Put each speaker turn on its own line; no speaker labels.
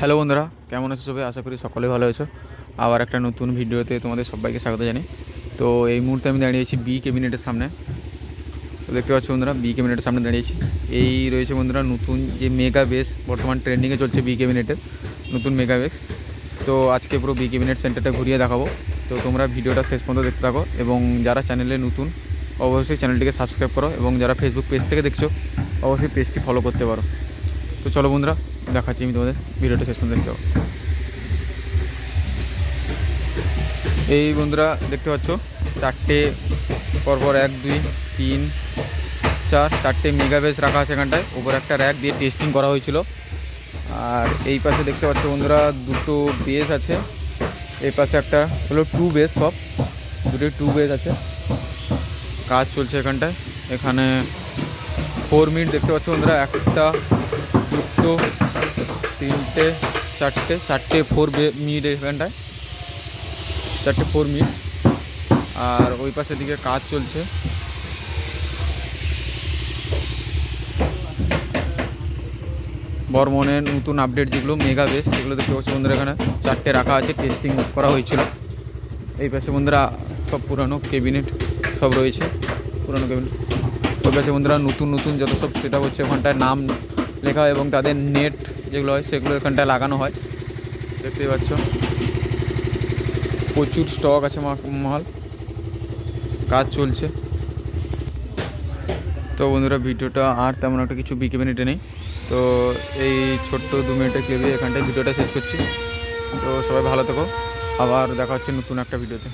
Hello বন্ধুরা, কেমন আছো সবাই? আশা করি সকলে ভালো আছো। আবার একটা নতুন ভিডিওতে তোমাদের সবাইকে স্বাগত জানাই। তো এই মুহূর্তে আমি দাঁড়িয়েছি বি ক্যাবিনেটের সামনে। তো দেখতে পাচ্ছ বন্ধুরা বি ক্যাবিনেটের সামনে দাঁড়িয়েছি এই রয়েছে বন্ধুরা নতুন যে মেগা বেস বর্তমান ট্রেন্ডিংয়ে চলছে বি ক্যাবিনেটের নতুন মেগা বেস তো আজকে পুরো বি ক্যাবিনেট সেন্টারটা ঘুরিয়ে দেখাবো। তো তোমরা ভিডিওটা শেষ পর্যন্ত দেখতে থাকো এবং যারা চ্যানেলে নতুন, অবশ্যই চ্যানেলটিকে সাবস্ক্রাইব করো এবং যারা ফেসবুক পেজ থেকে দেখছ, অবশ্যই পেজটি ফলো করতে পারো। তো চলো বন্ধুরা, দেখাচ্ছি আমি তোমাদের ভিডিওটা শেষ পর্যন্ত দেখতে এই বন্ধুরা, দেখতে পাচ্ছ? চারটে, পরপর এক, দুই, তিন, চার, চারটে মেগা বেস রাখা আছে এখানটায়। ওপর একটা র্যাক দিয়ে টেস্টিং করা হয়েছিল। আর এই পাশে দেখতে পাচ্ছ বন্ধুরা, দুটো বেস আছে। এই পাশে একটা হলো টু বেস সব। দুটো টু বেস আছে। কাজ চলছে এখানটায়। এখানে ফোর মিনিট দেখতে পাচ্ছ বন্ধুরা, একটা দুটো তিনটে, চারটে চারটে ফোর মিনিট এখানটায় চারটে ফোর মিনিট আর ওই পাশের দিকে কাজ চলছে। বর্মনের নতুন আপডেট যেগুলো মেগা বেস সেগুলো দেখতে পাচ্ছি বন্ধুরা এখানে। চারটে রাখা আছে টেস্টিং করা হয়েছিল। এই পাশে বন্ধুরা সব পুরানো কেবিনেট সব রয়েছে। পুরানো কেবিনেট ওই পাশে বন্ধুরা নতুন নতুন যত সব সেট হচ্ছে, ওখানটায় নাম লেখা হয় এবং তাদের নেট যেগুলো হয় সেগুলো এখানটায় লাগানো হয়। দেখতেই পাচ্ছ। প্রচুর স্টক আছে মাল কাজ চলছে। তো বন্ধুরা, ভিডিওটা আর তেমন একটা কিছু বিকে মিনিটে নেই। তো এই ছোট্ট দু মিনিটের ক্লিপে এখানটায় ভিডিওটা শেষ করছি। তো সবাই ভালো থেকো। আবার দেখা হচ্ছে নতুন একটা ভিডিওতে